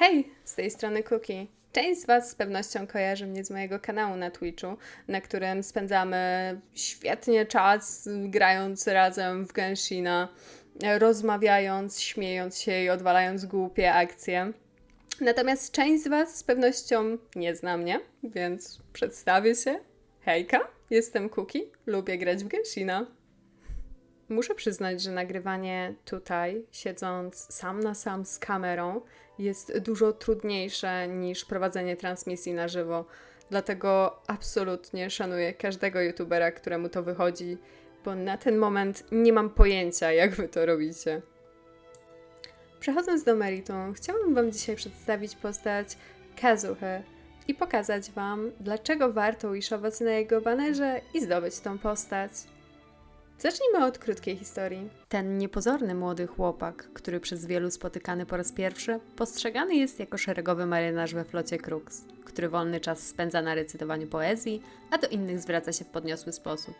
Hej, z tej strony Cookie. Część z Was z pewnością kojarzy mnie z mojego kanału na Twitchu, na którym spędzamy świetnie czas grając razem w Genshina, rozmawiając, śmiejąc się i odwalając głupie akcje. Natomiast część z Was z pewnością nie zna mnie, więc przedstawię się. Hejka, jestem Cookie, lubię grać w Genshina. Muszę przyznać, że nagrywanie tutaj, siedząc sam na sam z kamerą, jest dużo trudniejsze niż prowadzenie transmisji na żywo. Dlatego absolutnie szanuję każdego youtubera, któremu to wychodzi, bo na ten moment nie mam pojęcia, jak wy to robicie. Przechodząc do meritum, chciałabym Wam dzisiaj przedstawić postać Kazuhy i pokazać Wam, dlaczego warto wishować na jego banerze i zdobyć tą postać. Zacznijmy od krótkiej historii. Ten niepozorny młody chłopak, który przez wielu spotykany po raz pierwszy, postrzegany jest jako szeregowy marynarz we flocie Crux, który wolny czas spędza na recytowaniu poezji, a do innych zwraca się w podniosły sposób.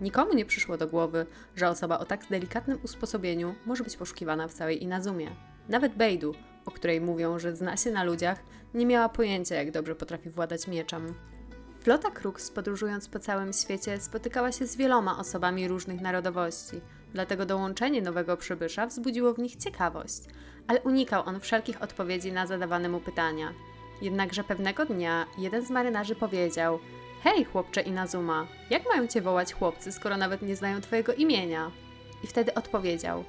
Nikomu nie przyszło do głowy, że osoba o tak delikatnym usposobieniu może być poszukiwana w całej Inazumie. Nawet Beidu, o której mówią, że zna się na ludziach, nie miała pojęcia, jak dobrze potrafi władać mieczem. Flota Crux, podróżując po całym świecie, spotykała się z wieloma osobami różnych narodowości, dlatego dołączenie nowego przybysza wzbudziło w nich ciekawość, ale unikał on wszelkich odpowiedzi na zadawane mu pytania. Jednakże pewnego dnia jeden z marynarzy powiedział: Hej, chłopcze Inazuma, jak mają cię wołać chłopcy, skoro nawet nie znają twojego imienia? I wtedy odpowiedział: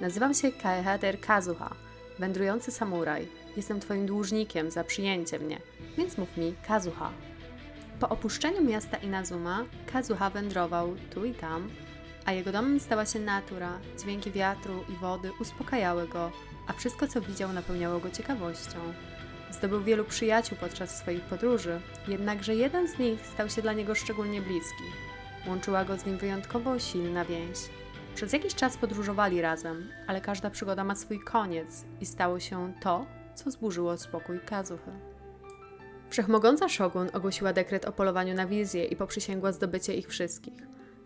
Nazywam się Kaehader Kazuha, wędrujący samuraj. Jestem twoim dłużnikiem za przyjęcie mnie, więc mów mi Kazuha. Po opuszczeniu miasta Inazuma, Kazuha wędrował tu i tam, a jego domem stała się natura. Dźwięki wiatru i wody uspokajały go, a wszystko co widział napełniało go ciekawością. Zdobył wielu przyjaciół podczas swoich podróży, jednakże jeden z nich stał się dla niego szczególnie bliski. Łączyła go z nim wyjątkowo silna więź. Przez jakiś czas podróżowali razem, ale każda przygoda ma swój koniec i stało się to, co zburzyło spokój Kazuchy. Wszechmogąca Shogun ogłosiła dekret o polowaniu na wizję i poprzysięgła zdobycie ich wszystkich.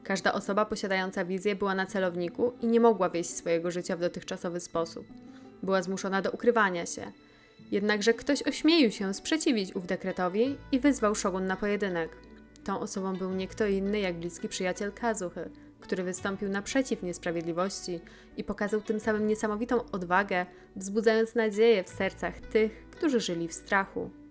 Każda osoba posiadająca wizję była na celowniku i nie mogła wieść swojego życia w dotychczasowy sposób. Była zmuszona do ukrywania się. Jednakże ktoś ośmielił się sprzeciwić ów dekretowi i wyzwał Shogun na pojedynek. Tą osobą był nie kto inny jak bliski przyjaciel Kazuchy, który wystąpił naprzeciw niesprawiedliwości i pokazał tym samym niesamowitą odwagę, wzbudzając nadzieję w sercach tych, którzy żyli w strachu.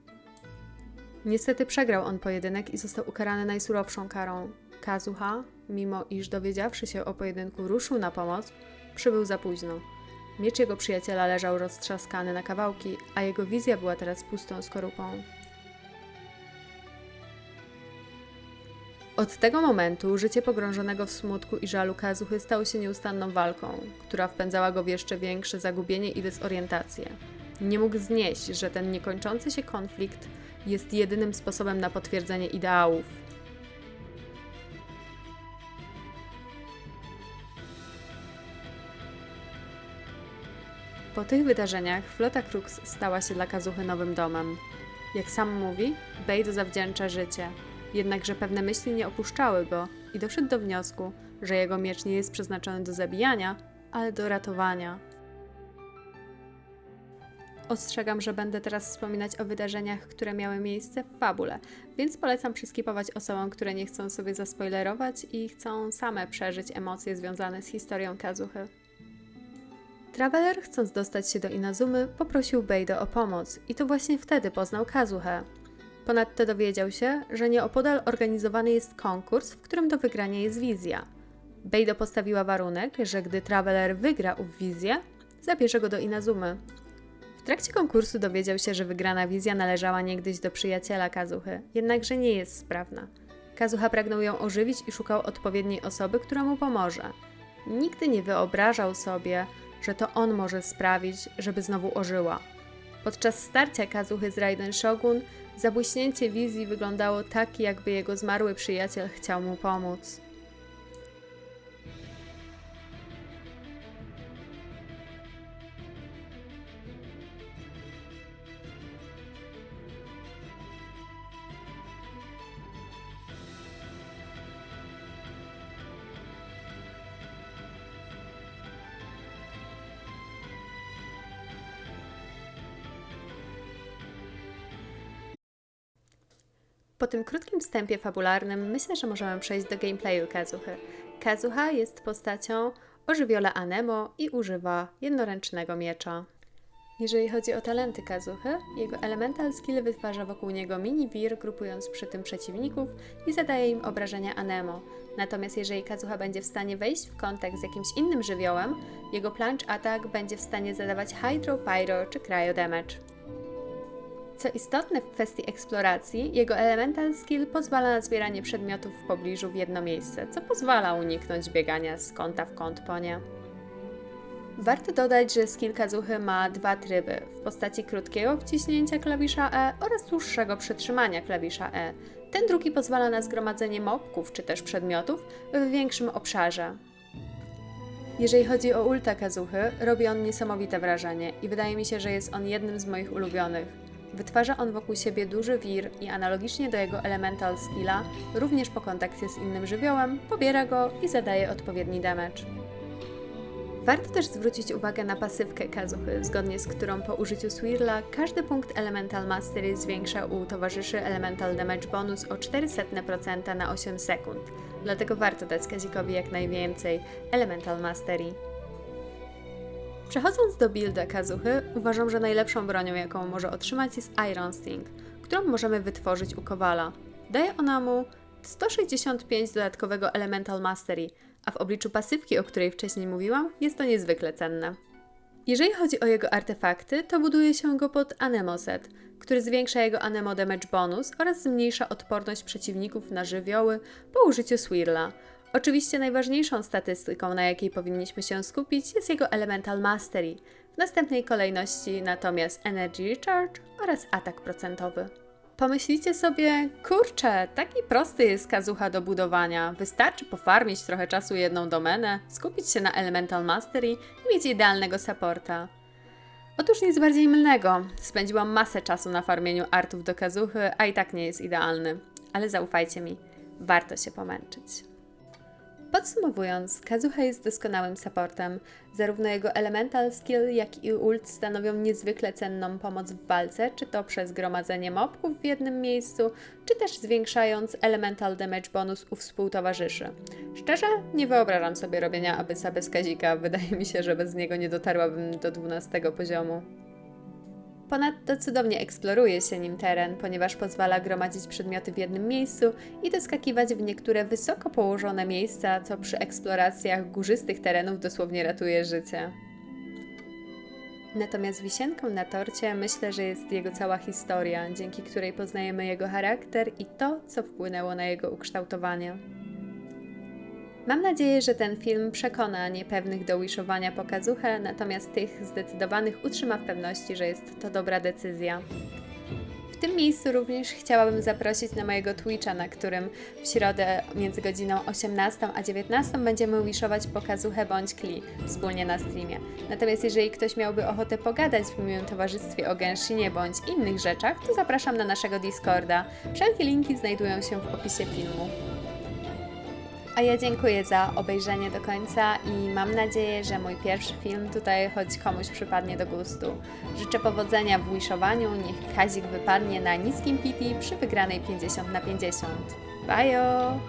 Niestety przegrał on pojedynek i został ukarany najsurowszą karą. Kazuha, mimo iż dowiedziawszy się o pojedynku ruszył na pomoc, przybył za późno. Miecz jego przyjaciela leżał roztrzaskany na kawałki, a jego wizja była teraz pustą skorupą. Od tego momentu życie pogrążonego w smutku i żalu Kazuchy stało się nieustanną walką, która wpędzała go w jeszcze większe zagubienie i dezorientację. Nie mógł znieść, że ten niekończący się konflikt jest jedynym sposobem na potwierdzenie ideałów. Po tych wydarzeniach flota Crux stała się dla Kazuchy nowym domem. Jak sam mówi, Bade zawdzięcza życie, jednakże pewne myśli nie opuszczały go i doszedł do wniosku, że jego miecz nie jest przeznaczony do zabijania, ale do ratowania. Ostrzegam, że będę teraz wspominać o wydarzeniach, które miały miejsce w fabule, więc polecam przyskipować osobom, które nie chcą sobie zaspoilerować i chcą same przeżyć emocje związane z historią Kazuchy. Traveler, chcąc dostać się do Inazumy, poprosił Beido o pomoc i to właśnie wtedy poznał Kazuchę. Ponadto dowiedział się, że nieopodal organizowany jest konkurs, w którym do wygrania jest wizja. Beido postawiła warunek, że gdy Traveler wygra ów wizję, zabierze go do Inazumy. Trakcie konkursu dowiedział się, że wygrana wizja należała niegdyś do przyjaciela Kazuchy, jednakże nie jest sprawna. Kazucha pragnął ją ożywić i szukał odpowiedniej osoby, która mu pomoże. Nigdy nie wyobrażał sobie, że to on może sprawić, żeby znowu ożyła. Podczas starcia Kazuchy z Raiden Shogun, zabłyśnięcie wizji wyglądało tak, jakby jego zmarły przyjaciel chciał mu pomóc. Po tym krótkim wstępie fabularnym myślę, że możemy przejść do gameplayu Kazuchy. Kazuha jest postacią o Anemo i używa jednoręcznego miecza. Jeżeli chodzi o talenty Kazuchy, jego elemental skill wytwarza wokół niego mini wir, grupując przy tym przeciwników i zadaje im obrażenia Anemo. Natomiast jeżeli Kazuha będzie w stanie wejść w kontakt z jakimś innym żywiołem, jego plunge attack będzie w stanie zadawać Hydro, Pyro czy Cryo damage. Co istotne w kwestii eksploracji, jego elemental skill pozwala na zbieranie przedmiotów w pobliżu w jedno miejsce, co pozwala uniknąć biegania z kąta w kąt po nie. Warto dodać, że skill Kazuchy ma dwa tryby w postaci krótkiego wciśnięcia klawisza E oraz dłuższego przytrzymania klawisza E. Ten drugi pozwala na zgromadzenie mobków czy też przedmiotów w większym obszarze. Jeżeli chodzi o ulta Kazuchy, robi on niesamowite wrażenie i wydaje mi się, że jest on jednym z moich ulubionych. Wytwarza on wokół siebie duży wir i analogicznie do jego elemental skilla, również po kontakcie z innym żywiołem, pobiera go i zadaje odpowiedni damage. Warto też zwrócić uwagę na pasywkę Kazuchy, zgodnie z którą po użyciu Swirla każdy punkt Elemental Mastery zwiększa u towarzyszy Elemental Damage bonus o 0,04% na 8 sekund. Dlatego warto dać Kazikowi jak najwięcej Elemental Mastery. Przechodząc do builda Kazuchy, uważam, że najlepszą bronią, jaką może otrzymać jest Iron Sting, którą możemy wytworzyć u Kowala. Daje ona mu 165 dodatkowego Elemental Mastery, a w obliczu pasywki, o której wcześniej mówiłam, jest to niezwykle cenne. Jeżeli chodzi o jego artefakty, to buduje się go pod Anemo Set, który zwiększa jego Anemo Damage bonus oraz zmniejsza odporność przeciwników na żywioły po użyciu Swirla. Oczywiście najważniejszą statystyką, na jakiej powinniśmy się skupić, jest jego Elemental Mastery, w następnej kolejności natomiast Energy Recharge oraz atak procentowy. Pomyślicie sobie, kurczę, taki prosty jest kazucha do budowania. Wystarczy pofarmić trochę czasu jedną domenę, skupić się na Elemental Mastery i mieć idealnego supporta. Otóż nic bardziej mylnego. Spędziłam masę czasu na farmieniu artów do kazuchy, a i tak nie jest idealny. Ale zaufajcie mi, warto się pomęczyć. Podsumowując, Kazuha jest doskonałym supportem. Zarówno jego elemental skill, jak i ult stanowią niezwykle cenną pomoc w walce, czy to przez gromadzenie mobków w jednym miejscu, czy też zwiększając elemental damage bonus u współtowarzyszy. Szczerze, nie wyobrażam sobie robienia Abyssa bez Kazika, wydaje mi się, że bez niego nie dotarłabym do 12 poziomu. Ponadto cudownie eksploruje się nim teren, ponieważ pozwala gromadzić przedmioty w jednym miejscu i doskakiwać w niektóre wysoko położone miejsca, co przy eksploracjach górzystych terenów dosłownie ratuje życie. Natomiast wisienką na torcie myślę, że jest jego cała historia, dzięki której poznajemy jego charakter i to, co wpłynęło na jego ukształtowanie. Mam nadzieję, że ten film przekona niepewnych do wishowania po kazuchę, natomiast tych zdecydowanych utrzyma w pewności, że jest to dobra decyzja. W tym miejscu również chciałabym zaprosić na mojego Twitcha, na którym w środę między godziną 18 a 19 będziemy wishować po kazuchę bądź kli wspólnie na streamie. Natomiast jeżeli ktoś miałby ochotę pogadać w miłym towarzystwie o Genshinie bądź innych rzeczach, to zapraszam na naszego Discorda. Wszelkie linki znajdują się w opisie filmu. A ja dziękuję za obejrzenie do końca i mam nadzieję, że mój pierwszy film tutaj choć komuś przypadnie do gustu. Życzę powodzenia w wishowaniu, niech Kazik wypadnie na niskim PT przy wygranej 50 na 50. Bajo!